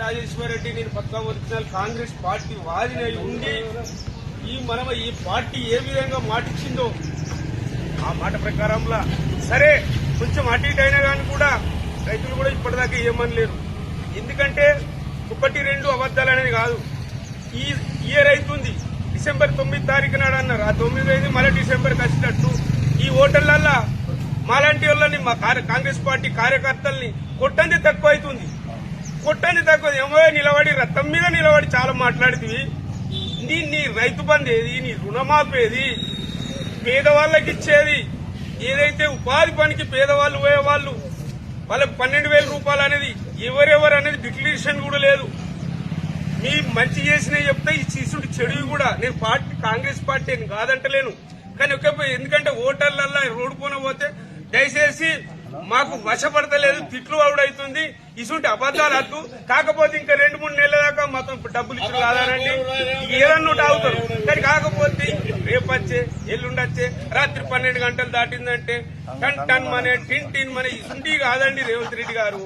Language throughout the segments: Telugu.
రాజేశ్వర రెడ్డి నేను పక్కా ఒరిజినల్ కాంగ్రెస్ పార్టీ వాదినై ఉండి ఈ మనం ఈ పార్టీ ఏ విధంగా మాటిచ్చిందో ఆ మాట ప్రకారంలా సరే కొంచెం అటు ఇటు అయినా కానీ కూడా రైతులు కూడా ఇప్పటిదాకా ఏమని లేరు ఎందుకంటే ఒకటి రెండు అబద్దాలు అనేది కాదు. ఈ ఇయర్ అవుతుంది డిసెంబర్ తొమ్మిది తారీఖు నాడు అన్నారు. ఆ తొమ్మిది అయింది మళ్ళీ డిసెంబర్కి వచ్చినట్టు. ఈ ఓటర్లల్లా మాలాంటి వాళ్ళని మా కార్య- కాంగ్రెస్ పార్టీ కార్యకర్తల్ని కొట్టంది తక్కువ అవుతుంది కొట్టని తక్కువ ఏమో నిలబడి రథం మీద నిలబడి చాలా మాట్లాడుతుంది నీ నీ రైతు బంధు ఏది నీ రుణమాపేది పేదవాళ్ళకి ఇచ్చేది ఏదైతే ఉపాధి పనికి పేదవాళ్ళు పోయేవాళ్ళు వాళ్ళకి పన్నెండు వేల రూపాయలు అనేది ఎవరెవరు అనేది డిక్లరేషన్ కూడా లేదు. మీ మంచి చేసిన చెప్తే ఈ శిశుడు చెడు కూడా. నేను పార్టీ కాంగ్రెస్ పార్టీ అని కాదంటలేను. కానీ ఒకే ఎందుకంటే ఓటర్లల్లా రోడ్డు పోన పోతే దయచేసి మాకు వశపడతలేదు తిట్లు అవుడవుతుంది ఇసుంటి అబద్దాలు అద్దు కాకపోతే ఇంకా రెండు మూడు నెలల దాకా మొత్తం డబ్బులు ఇచ్చిన కాదానండి ఏదన్నా తాగుతారు అవుతారు కానీ కాకపోతే రేపు వచ్చే ఎల్లుండొచ్చే రాత్రి పన్నెండు గంటలు దాటిందంటే టన్ టన్ మనే టిన్ టిన్ మనే ఇసుంటి కాదండి రేవంత్ రెడ్డి గారు.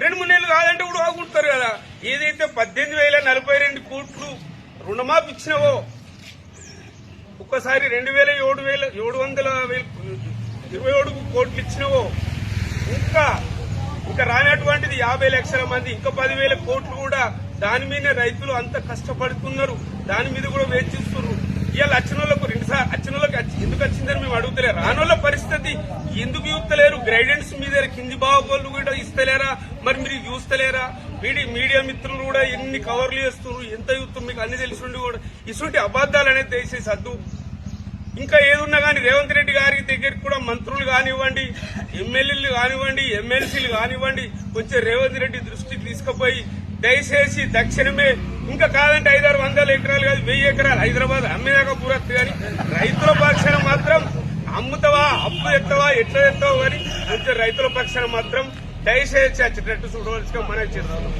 రెండు మూడు నెలలు కాదంటే కూడా ఆగుంటారు కదా. ఏదైతే పద్దెనిమిది వేల నలభై రెండు కోట్లు రుణమాఫీ ఇచ్చినావో ఒక్కసారి రెండు వేల ఏడు వేల ఏడు వందల వేల ఇరవై ఏడు కోట్లు ఇచ్చినవో ఇంకా ఇంకా రానటువంటిది యాభై లక్షల మంది ఇంకా పదివేల కోట్లు కూడా దాని మీద రైతులు అంత కష్టపడుతున్నారు. దాని మీద కూడా వేచి చూస్తున్నారు. ఇవాళ వచ్చిన వాళ్ళకు రెండు సార్లు వాళ్ళకి ఎందుకు వచ్చిందని మేము అడుగుతలేరు. రానోళ్ళ పరిస్థితి ఎందుకు చూస్తలేరు? గైడెన్స్ మీద కింది బాగోళ్ళు కూడా ఇస్తలేరా? మరి మీరు చూస్తలేరా? మీడియా మీడియా మిత్రులు కూడా ఎన్ని కవర్లు చేస్తున్నారు? ఎంత చూస్తున్నారు? మీకు అన్ని తెలిసి కూడా ఇటువంటి అబద్దాలు అనేది దయచేసి ఇంకా ఏదున్నా కానీ రేవంత్ రెడ్డి గారి దగ్గరికి కూడా మంత్రులు కానివ్వండి ఎమ్మెల్యేలు కానివ్వండి ఎమ్మెల్సీలు కానివ్వండి కొంచెం రేవంత్ రెడ్డి దృష్టికి తీసుకుపోయి దయచేసి దక్షిణమే ఇంకా కాదంటే ఐదారు వందల ఎకరాలు కాదు వెయ్యి ఎకరాలు హైదరాబాద్ అమ్మేదాకా పూరత్తు కానీ రైతుల పక్షాన మాత్రం అమ్ముతావా అప్పు ఎత్తవా ఎట్లా ఎత్తావు కానీ కొంచెం రైతుల పక్షాన మాత్రం దయచేసి వచ్చేటట్టు చూడవలసిగా మనం చేస్తున్నాం.